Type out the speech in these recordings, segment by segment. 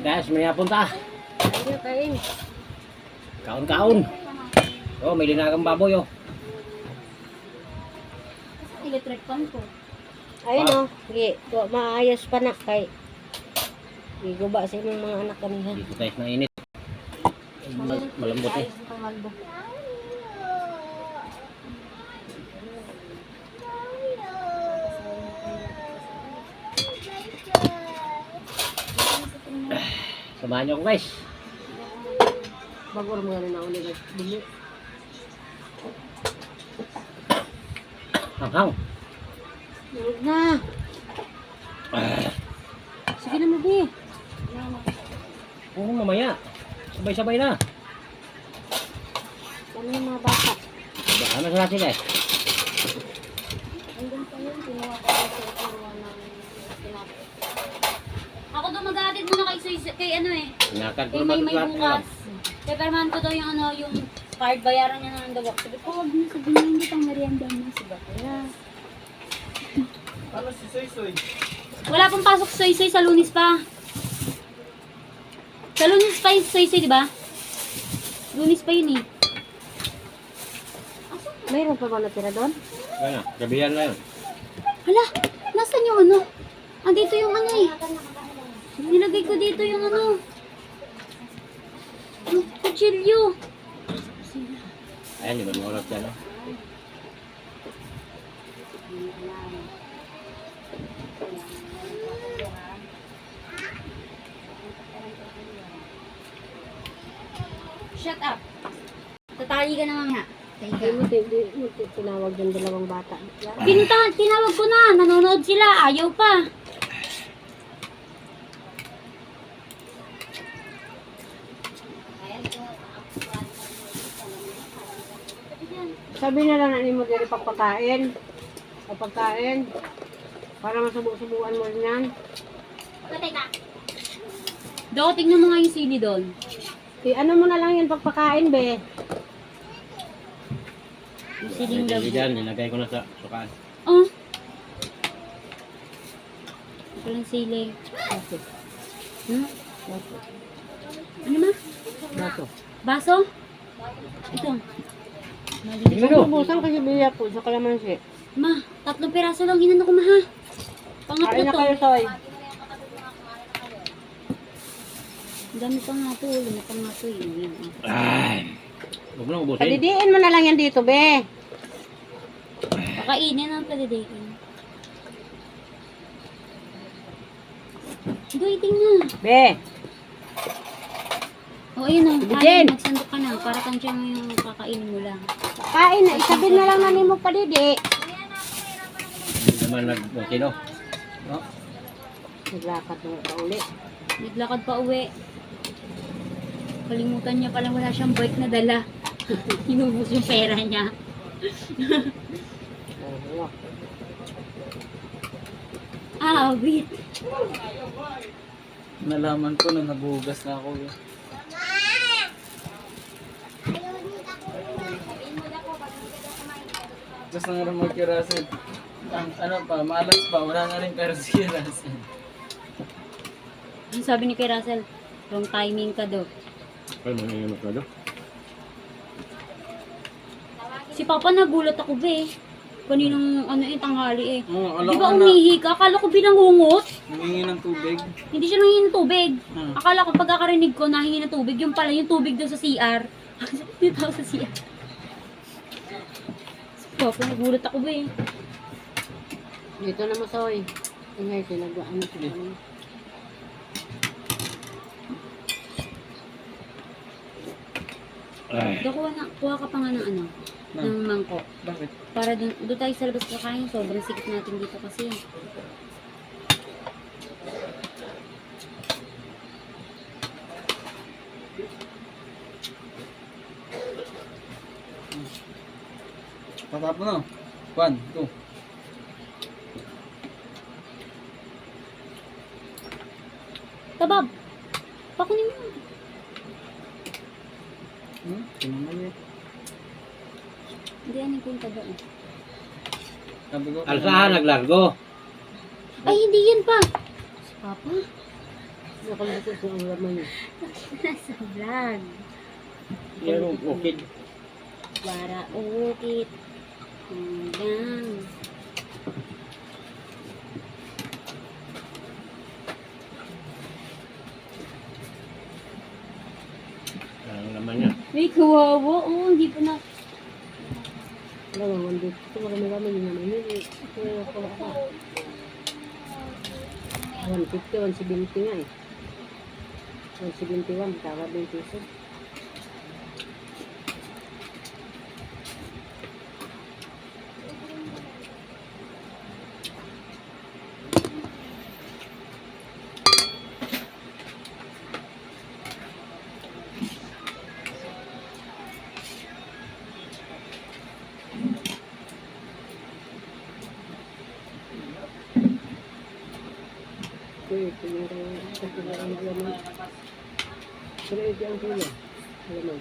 Guys, may napunta. Hindi kain. Kaon-kaon. Oh, may linagang baboy oh. Electric fan ko. Ayun o. Sige, to, maayos pa na kay. Iguba sa inyong mga anak kanihan. Dito guys, mainit. Mal- malambot eh. Samahan niyo ako guys. Bago rin mga na ulit. Bili. Hanghang. Huwag na. Sige na mabi. Oo, mamaya. Sabay-sabay na. Ano yung mga bata? Ano sa natin guys? Hanggang pa yun, kinuha ko yung turuan ng tinapos. Ako mag-aatid muna kay, Soy- kay ano eh. Nakad ko Kay may may bukas. Kaya perman ko daw yung ano, yung card, bayaran niya ng dawak. Sabi ko, huwag niyo sabihin niya, hindi pang merienda. Sabi ko, kaya. Ano si Soy Soy? Wala pong pasok soy soy sa lunis pa. Sa lunis pa yung soy soy, di ba? Lunis pa yun eh. Mayroon pa ba natira doon? Ano, gabihan na yun. Hala, nasan yung ano? Andito yung ano eh. Nilagay ko dito yung ano. Yung kutsilyo. Ayan, di ba mga oras yan? oh? Shut up. Tatali ka naman nga. Hindi mo, hindi mo tinawag yung dalawang bata. Pinta, tinawag ko na. Nanonood sila. Ayaw pa. Sabi na lang na mo diri pagpakain. Pagpakain. Para masubo-subuan mo rin yan. Do, tingnan mo nga yung sili doon. Eh, ano mo na lang yan pagpakain, be. Yung siling tili labo. dyan, nilagay ko na sa sukaan. Oh. Ito lang sili. Hmm? Ano ma? Bato. Baso? Ito. Tingnan mo. Bubusan kasi biya po sa kalamansi. Ma, tatlong piraso lang inano ko ma ha. Pangatlo Kain na to. kayo, Soy. Ang dami pa nga to. Lima pa nga to. Yun. Ay. Huwag mo lang ubusin. Padidiin mo na lang yan dito, be. Kakainin ang palidikin. Doy, tingnan. Be. O, o. Bigyan. Ayun, magsandok ka na. Para tansya mo yung kakainin mo lang. Kain na. Isabi na lang na mo padidi. Hindi naman nag-sino. Oh. Naglakat mo ka uli. Naglakad pa uwi. Kalimutan niya pala wala siyang bike na dala. Hinubos yung pera niya. Ah, wait. Nalaman ko na nagugas na ako eh. Gusto nga rin magkirasin. Ang ano pa, malas pa, wala na rin pero si Rasen. Ang sabi ni kay Russell, wrong timing ka daw. Ay, may ano ka doon? Si Papa nagulat ako be. Kaninang ano eh, tanghali eh. Oo, Di alam ba ko na, umihi ka? Akala ko binangungot. humingi ng tubig. Hindi siya nanghingi ng tubig. Hmm. Akala ko pagkakarinig ko nahingi ng tubig, yung pala yung tubig doon sa CR. Dito ako sa CR. Papa, nagulat ako ba eh. Dito na mo, Soy. Ingay, tinagaan ko. Ay. Do, kuha, na, kuha ka pa nga ng ano, Na. ng mangko. Bakit? Para dun, doon tayo sa labas kakain. Sobrang sikip natin dito kasi. Patapon na. One, two. Tabab! Pakunin mo. Hmm? Tinanong eh. Hindi, ano yung taba eh. Sabi ko, Alsahan, naglargo. Ay, hindi yan pa. Si Papa. Nakalusot sa ang laman niya. Nasa vlog. Yan ukit. Para ukit. Hanggang. Ang naman niya. May kawawa. Oo, hindi pa na. Wala naman dito. Ito marami kami yung naman yun. Ito yung ako ako. 150, 170 nga eh. 171, tawa 20 pesos. Ito ito yung ito yung laman. Pero ito ang sila. Laman.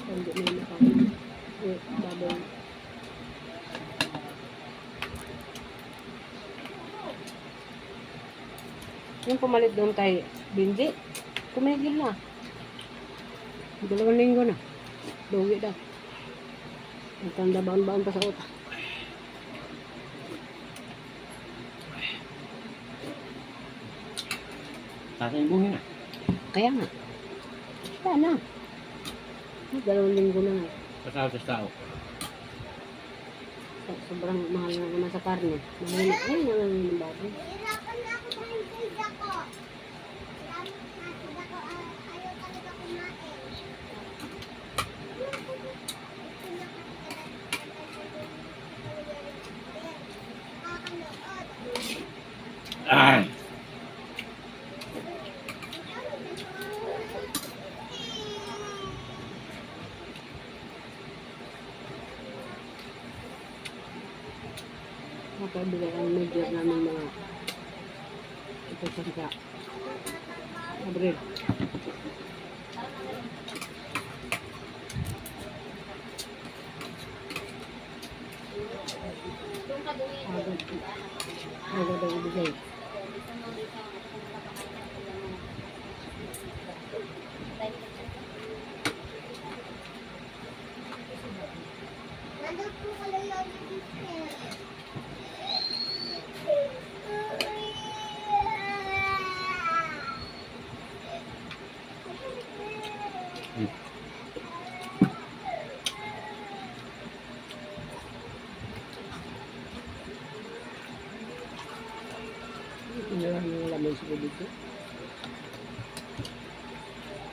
Hindi na. Eh, baboy. Yung pumalit doon kay Benji, kumigil na. Dalawang linggo na. Dugi daw. Ang tanda baon-baon pa sa utak. Tatay buhin na. Kaya nga. Kaya na. Dalawang linggo na nga. Pasaw sa tao. So- Sobrang mahal na naman sa karne. Mahal na. Ay, mahal na ng baboy. Nakabili ang major namin mga ito sa sa Abril. Agad, agad ang ibigay. Ito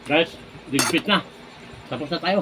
Guys, digpit na. Tapos na tayo.